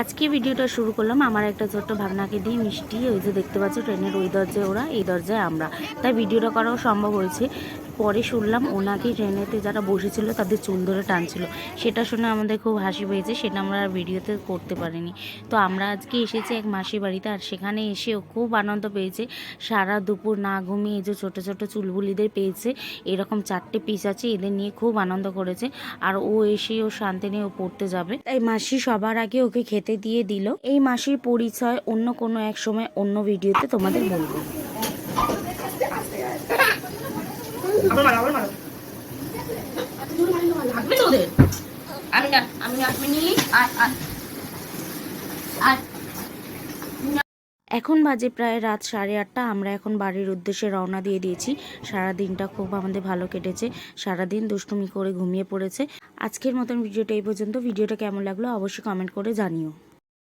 আজকে ভিডিওটা শুরু করলাম আমার একটা ছোট্ট ভাগনাকে দিয়ে মিষ্টি, ওই যে দেখতে পাচ্ছ ট্রেনের ওই দরজায় ওরা, এই দরজায় আমরা। তাই ভিডিওটা করাও সম্ভব হয়েছে। পরে শুনলাম ওনাকে ট্রেনেতে যারা বসেছিল তাদের চুল ধরে টানছিল। সেটা শুনে আমাদের খুব হাসি পেয়েছে, সেটা আমরা আর ভিডিওতে করতে পারিনি। তো আমরা আজকে এসেছি এক মাসির বাড়িতে আর সেখানে এসেও খুব আনন্দ পেয়েছে। সারা দুপুর না ঘুমিয়ে যে ছোটো ছোটো চুলবুলিদের পেয়েছে। এরকম চারটে পিস আছে, এদের নিয়ে খুব আনন্দ করেছে। আর ও এসে ও শান্তি নিয়ে ও পড়তে যাবে। তাই মাসি সবার আগে ওকে খেতে দিয়ে দিল। এই মাসির পরিচয় অন্য কোনো এক সময় অন্য ভিডিওতে তোমাদের বলব। আমি আমি আমি নিলি? আর আর আর এখন বাজে প্রায় রাত সাড়ে আটটা। আমরা এখন বাড়ির উদ্দেশ্যে রওনা দিয়ে দিয়েছি। সারা দিনটা খুব আমাদের ভালো কেটেছে। সারা দিন দুষ্টুমি করে ঘুমিয়ে পড়েছে। আজকের মতন ভিডিওটা এই পর্যন্ত। ভিডিওটা কেমন লাগল অবশ্যই কমেন্ট করে জানিও।